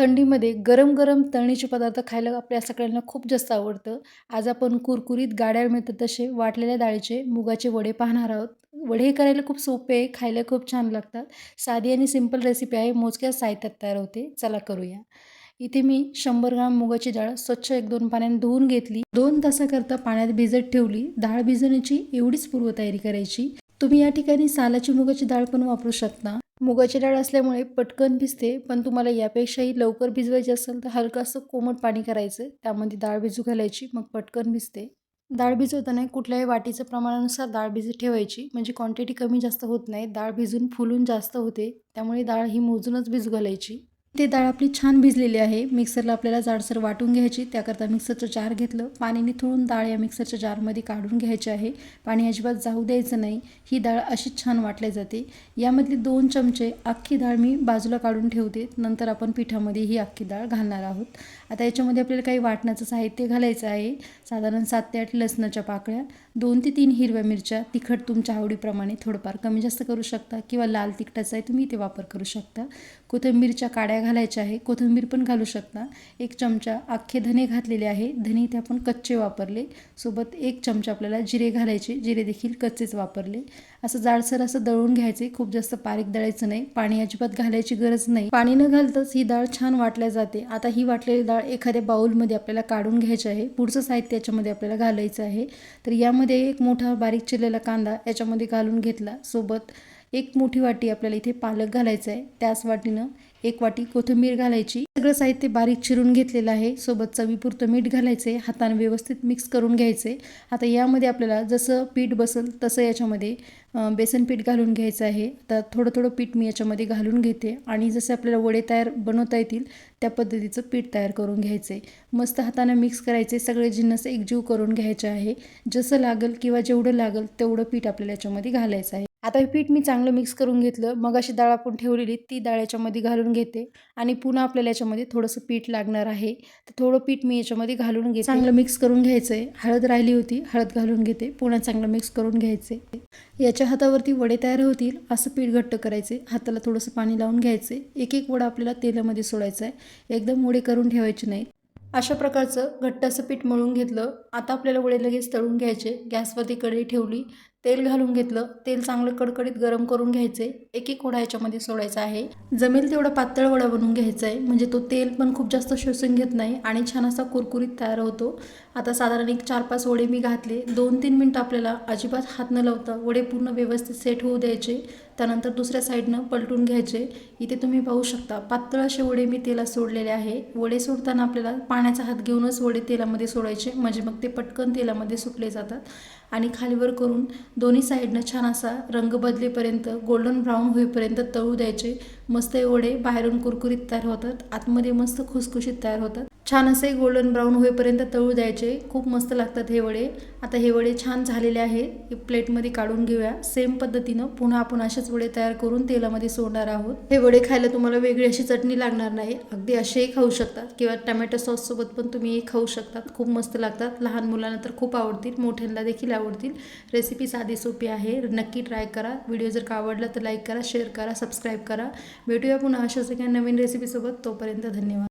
थंडीमध्ये गरम गरम तळणीचे पदार्थ खायला आपल्या सगळ्यांना खूप जास्त आवडतं. आज आपण कुरकुरीत गाड्या मिळतात तसे वाटलेल्या डाळीचे मुगाचे वडे पाहणार आहोत. वडे हे करायला खूप सोपे आहे खायला खूप छान लागतात. साधी आणि सिंपल रेसिपी आहे मोजक्या साहित्यात तयार होते. चला करूया. इथे मी शंभर ग्राम मुगाची डाळ स्वच्छ एक दोन पाण्याने धुवून घेतली. दोन तासाकरता पाण्यात भिजत ठेवली. डाळ भिजवण्याची एवढीच पूर्वतयारी करायची. तुम्ही या ठिकाणी सालाची मुगाची डाळ पण वापरू शकता. मुगाची डाळ असल्यामुळे पटकन भिजते पण तुम्हाला यापेक्षाही लवकर भिजवायची असेल तर हलकंसं कोमट पाणी करायचं. त्यामध्ये डाळ भिजू घालायची मग पटकन भिजते. डाळ भिजवताना कुठल्याही वाटीचं प्रमाणानुसार डाळ भिजत ठेवायची म्हणजे क्वांटिटी कमी जास्त होत नाही. डाळ भिजून फुलून जास्त होते त्यामुळे डाळ ही मोजूनच भिजू घालायची. ते डाळ आपली छान भिजलेली आहे. मिक्सरला आपल्याला जाडसर वाटून घ्यायची. त्याकरता मिक्सरचं जार घेतलं. पाणी निथळून डाळ या मिक्सरच्या जारमध्ये काढून घ्यायची आहे. पाणी अजिबात जाऊ द्यायचं नाही. ही डाळ अशीच छान वाटली जाते. यामधली दोन चमचे अख्खी डाळ मी बाजूला काढून ठेवते. नंतर आपण पिठामध्ये ही अख्खी डाळ घालणार आहोत. आता याच्यामध्ये आपल्याला काही वाटण्याचं साहित्य घालायचं आहे. साधारण सात ते आठ लसणाच्या पाकळ्या दोन ते तीन हिरव्या मिरच्या तिखट तुमच्या आवडीप्रमाणे थोडंफार कमी जास्त करू शकता किंवा लाल तिखटाचा आहे तुम्ही ते वापर करू शकता. कोथिंबीरच्या काड्या घालायच्या आहे कोथिंबीर पण घालू शकता. एक चमचा अख्खे धने घातलेले आहे. धने ते आपण कच्चे वापरले. सोबत एक चमचा आपल्याला जिरे घालायचे. जिरे देखील कच्चेच वापरले. असं जाडसर असं दळून घ्यायचे. खूप जास्त बारीक दळायचं नाही. पाणी अजिबात घालायची गरज नाही. पाणी न घालतच ही डाळ छान वाटल्या जाते. आता ही वाटलेली डाळ एखाद्या बाउलमध्ये आपल्याला काढून घ्यायची आहे. पुढचं साहित्य याच्यामध्ये आपल्याला घालायचं आहे. तर यामध्ये एक मोठा बारीक चिरलेला कांदा याच्यामध्ये घालून घेतला. सोबत एक मोठी वाटी आपल्याला इथे पालक घालायचं आहे त्याच वाटीनं एक वाटी कोथिंबीर घालायची. सगळं साहित्य बारीक चिरून घेतलेलं आहे. सोबत चवीपुरतं मीठ घालायचे हाताने व्यवस्थित मिक्स करून घ्यायचे आता यामध्ये आपल्याला जसं पीठ बसेल तसं याच्यामध्ये बेसन पीठ घालून घ्यायचं आहे. आता थोडं थोडं पीठ मी याच्यामध्ये घालून घेते. आणि जसे आपल्याला वडे तयार बनवता येतील त्या पद्धतीचं पीठ तयार करून घ्यायचं आहे मस्त हाताने मिक्स करायचे सगळे जिन्नस एकजीव करून घ्यायचे आहे. जसं लागेल किंवा जेवढं लागेल तेवढं पीठ आपल्याला याच्यामध्ये घालायचं आहे. आता हे पीठ मी चांगलं मिक्स करून घेतलं. मग अशी डाळ आपण ठेवलेली ती डाळ याच्यामध्ये घालून घेते. आणि पुन्हा आपल्याला याच्यामध्ये थोडंसं पीठ लागणार आहे. तर थोडं पीठ मी याच्यामध्ये घालून घे चांगलं मिक्स करून घ्यायचं आहे हळद राहिली होती हळद घालून घेते. पुन्हा चांगलं मिक्स करून घ्यायचे याच्या हातावरती वडे तयार होतील असं पीठ घट्ट करायचे हाताला थोडंसं पाणी लावून घ्यायचे एक एक वडा आपल्याला तेलामध्ये सोडायचा आहे. एकदम वडे करून ठेवायचे नाहीत. अशा प्रकारचं घट्ट असं पीठ मळून घेतलं. आता आपल्याला वडे लगेच तळून घ्यायचे. गॅसवरती कढई ठेवली. तेल घालून घेतलं. तेल चांगलं कडकडीत गरम करून घ्यायचे एक एक वडा याच्यामध्ये सोडायचा आहे. जमेल तेवढा पातळ वडा बनवून घ्यायचा आहे म्हणजे तो तेल पण खूप जास्त शोषून घेत नाही आणि छान असा कुरकुरीत तयार होतो. आता साधारण एक चार पाच वडे मी घातले. दोन तीन मिनटं आपल्याला अजिबात हात न लावता वडे पूर्ण व्यवस्थित सेट होऊ द्यायचे. त्यानंतर दुसऱ्या साईडनं पलटून घ्यायचे. इथे तुम्ही पाहू शकता पातळ असे वडे मी तेलात सोडलेले आहे. वडे सोडताना आपल्याला पाण्याचा हात घेऊनच वडे तेलामध्ये सोडायचे. म्हणजे मग ते पटकन तेलामध्ये सुकले जातात आणि खालीवर करून दोन्ही साईडनं छान असा रंग बदलेपर्यंत गोल्डन ब्राऊन होईपर्यंत तळू द्यायचे. मस्त एवढे वडे बाहेरून कुरकुरीत तयार होतात. आतमध्ये मस्त खुसखुशीत तयार होतात. छान असे गोल्डन ब्राऊन होईपर्यंत तळू द्यायचे. खूप मस्त लागतात हे वडे. आता हे वडे छान झालेले आहे. प्लेटमध्ये काढून घेऊया. सेम पद्धतीनं पुन्हा आपण असेच वडे तयार करून तेलामध्ये सोडणार आहोत. हे वडे खायला तुम्हाला वेगळी अशी चटणी लागणार नाही. अगदी असेही खाऊ शकतात किंवा टमॅटो सॉससोबत पण तुम्ही खाऊ शकतात खूप मस्त लागतात. लहान मुलांना तर खूप आवडतील. मोठ्यांना देखील आवडतील. रेसिपी साधी सोपी आहे. नक्की ट्राय करा. व्हिडिओ जर का आवडला तर लाईक करा शेअर करा सबस्क्राईब करा. भेटूया पुन्हा अशाच एका नवीन रेसिपीसोबत तोपर्यंत धन्यवाद.